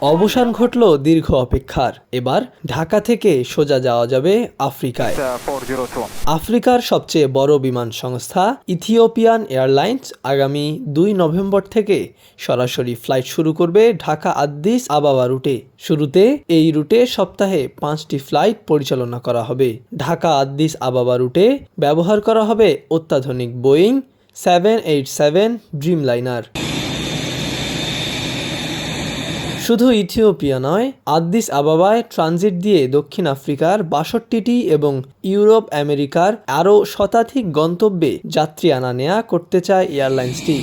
অবসান ঘটল দীর্ঘ অপেক্ষার। এবার ঢাকা থেকে সোজা যাওয়া যাবে আফ্রিকায়. আফ্রিকার সবচেয়ে বড় বিমান সংস্থা ইথিওপিয়ান এয়ারলাইন্স আগামী দুই নভেম্বর থেকে সরাসরি ফ্লাইট শুরু করবে ঢাকা আদ্দিস আবাবা রুটে। শুরুতে এই রুটে সপ্তাহে পাঁচটি ফ্লাইট পরিচালনা করা হবে। ঢাকা আদ্দিস আবাবা রুটে ব্যবহার করা হবে অত্যাধুনিক বোয়িং সেভেন এইট সেভেন শুধু ইথিওপিয়া নয় আদ্দিস আবাবায় ট্রানজিট দিয়ে দক্ষিণ আফ্রিকার বাষট্টিটি এবং ইউরোপ, আমেরিকার আরও শতাধিক গন্তব্যে যাত্রী আনা নেয়া করতে চায় এয়ারলাইন্সটি।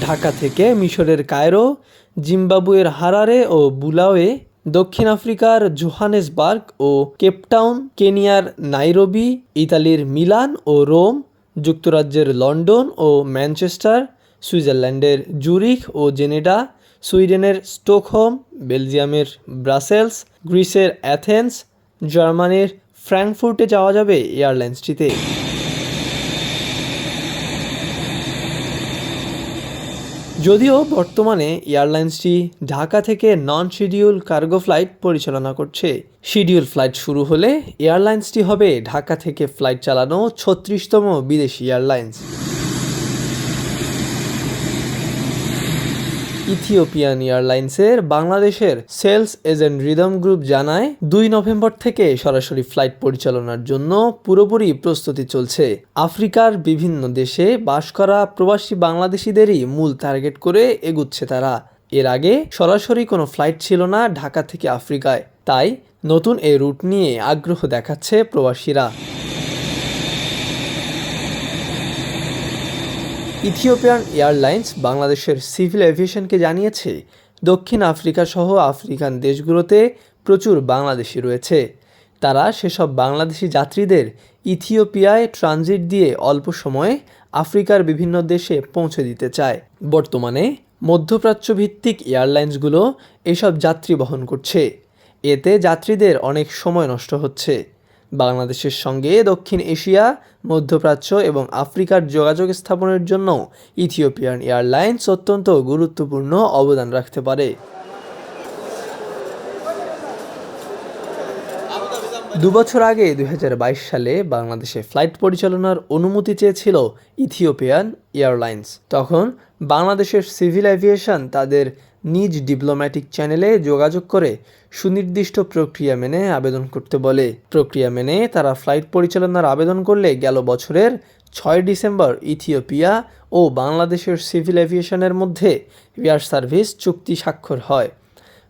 ঢাকা থেকে মিশরের কায়রো, জিম্বাবুয়ের হারারে ও বুলাওয়ে দক্ষিণ আফ্রিকার জোহানেসবার্গ ও কেপটাউন কেনিয়ার নাইরোবি, ইতালির মিলান ও রোম, যুক্তরাজ্যের লন্ডন ও ম্যানচেস্টার, সুইজারল্যান্ডের জুরিখ ও জেনেডা, সুইডেনের স্টকহোম, বেলজিয়ামের ব্রাসেলস, গ্রিসের অ্যাথেন্স, জার্মানির ফ্র্যাঙ্কফুর্টে যাওয়া যাবে এয়ারলাইন্সটিতে। যদিও বর্তমানে এয়ারলাইন্সটি ঢাকা থেকে নন শিডিউল কার্গো ফ্লাইট পরিচালনা করছে। শিডিউল ফ্লাইট শুরু হলে এয়ারলাইন্সটি হবে ঢাকা থেকে ফ্লাইট চালানো ছত্রিশতম বিদেশি এয়ারলাইন্স। ইথিওপিয়ান এয়ারলাইন্সের বাংলাদেশের সেলস এজেন্ট রিদম গ্রুপ জানায়, দুই নভেম্বর থেকে সরাসরি ফ্লাইট পরিচালনার জন্য পুরোপুরি প্রস্তুতি চলছে। আফ্রিকার বিভিন্ন দেশে বাস করা প্রবাসী বাংলাদেশিদেরই মূল টার্গেট করে এগুচ্ছে তারা। এর আগে সরাসরি কোনো ফ্লাইট ছিল না ঢাকা থেকে আফ্রিকায়। তাই নতুন এই রুট নিয়ে আগ্রহ দেখাচ্ছে প্রবাসীরা। ইথিওপিয়ান এয়ারলাইন্স বাংলাদেশের সিভিল এভিয়েশনকে জানিয়েছে, দক্ষিণ আফ্রিকা সহ আফ্রিকান দেশগুলোতে প্রচুর বাংলাদেশি রয়েছে। তারা সেসব বাংলাদেশি যাত্রীদের ইথিওপিয়ায় ট্রানজিট দিয়ে অল্প সময়ে আফ্রিকার বিভিন্ন দেশে পৌঁছে দিতে চায়। বর্তমানে মধ্যপ্রাচ্য ভিত্তিক এয়ারলাইন্সগুলো এসব যাত্রী বহন করছে। এতে যাত্রীদের অনেক সময় নষ্ট হচ্ছে। বাংলাদেশের সঙ্গে দক্ষিণ এশিয়া, মধ্যপ্রাচ্য এবং আফ্রিকার যোগাযোগ স্থাপনের জন্য ইথিওপিয়ান এয়ারলাইন্স অত্যন্ত গুরুত্বপূর্ণ অবদান রাখতে পারে। দুবছর আগে দু হাজার বাইশ সালে বাংলাদেশে ফ্লাইট পরিচালনার অনুমতি চেয়েছিল ইথিওপিয়ান এয়ারলাইন্স। তখন বাংলাদেশের সিভিল এভিয়েশন তাদের নিজ ডিপ্লোম্যাটিক চ্যানেলে যোগাযোগ করে সুনির্দিষ্ট প্রক্রিয়া মেনে আবেদন করতে বলে। প্রক্রিয়া মেনে তারা ফ্লাইট পরিচালনার আবেদন করলে গেল বছরের ছয় ডিসেম্বর ইথিওপিয়া ও বাংলাদেশের সিভিল এভিয়েশনের মধ্যে এয়ার সার্ভিস চুক্তি স্বাক্ষর হয়।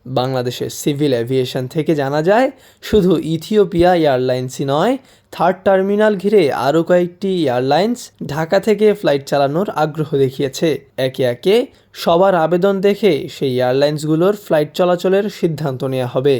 বাংলাদেশের সিভিল অ্যাভিয়েশন থেকে জানা যায়, শুধু ইথিওপিয়া এয়ারলাইন্সই নয়, থার্ড টার্মিনাল ঘিরে আরও কয়েকটি এয়ারলাইন্স ঢাকা থেকে ফ্লাইট চালানোর আগ্রহ দেখিয়েছে। একে একে সবার আবেদন দেখে সেই এয়ারলাইন্সগুলোর ফ্লাইট চলাচলের সিদ্ধান্ত নেওয়া হবে।